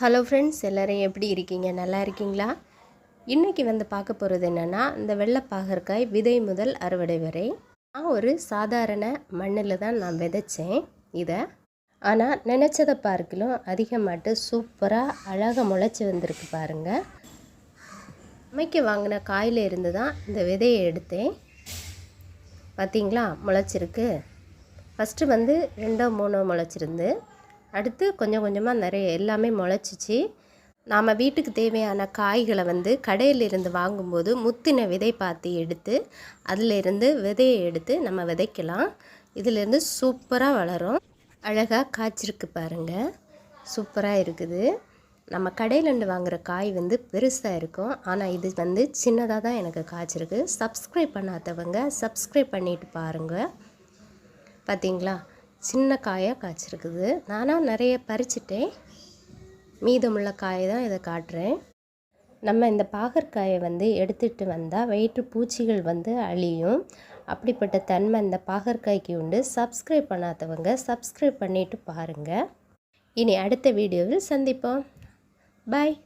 Hello friends எல்லோரும் எப்படி இருக்கீங்க? நல்லா இருக்கீங்களா? இன்றைக்கி வந்து பார்க்க போகிறது என்னென்னா இந்த வெள்ளைப்பாகற்காய் விதை முதல் அறுவடை வரை. நான் ஒரு சாதாரண மண்ணில் தான் நான் விதைச்சேன் இதை. ஆனால் நினச்சதை பார்க்கலும் அதிகமாட்டு சூப்பராக அழகாக முளைச்சி வந்திருக்கு பாருங்கள் அமைக்க வாங்கின காயில் இருந்து தான் இந்த விதையை எடுத்தேன். பார்த்தீங்களா முளைச்சிருக்கு. ஃபஸ்ட்டு வந்து ரெண்டோ மூணோ முளைச்சிருந்து அடுத்து கொஞ்சம் கொஞ்சமாக நிறைய எல்லாமே முளைச்சிச்சு. நாம் வீட்டுக்கு தேவையான காய்களை வந்து கடையிலிருந்து வாங்கும்போது முத்தின விதை பார்த்து எடுத்து அதிலிருந்து விதையை எடுத்து நம்ம விதைக்கலாம். இதிலேருந்து சூப்பராக வளரும். அழகாக காய்ச்சிருக்கு பாருங்கள் சூப்பராக இருக்குது. நம்ம கடையிலேருந்து வாங்குகிற காய் வந்து பெருசாக இருக்கும். ஆனால் இது வந்து சின்னதாக தான் எனக்கு காய்ச்சிருக்கு. சப்ஸ்கிரைப் பண்ணாதவங்க சப்ஸ்கிரைப் பண்ணிட்டு பாருங்கள் பார்த்தீங்களா சின்ன காயாக காய்ச்சிருக்குது. நானாக நிறைய பறிச்சிட்டேன். மீதமுள்ள காயை தான் இதை காட்டுறேன். நம்ம இந்த பாகற்காயை வந்து எடுத்துகிட்டு வந்தால் வயிற்று பூச்சிகள் வந்து அழியும். அப்படிப்பட்ட தன்மை இந்த பாகற்காய்க்கு உண்டு. சப்ஸ்கிரைப் பண்ணாதவங்க சப்ஸ்கிரைப் பண்ணிவிட்டு பாருங்கள் இனி அடுத்த வீடியோவில் சந்திப்போம். பாய்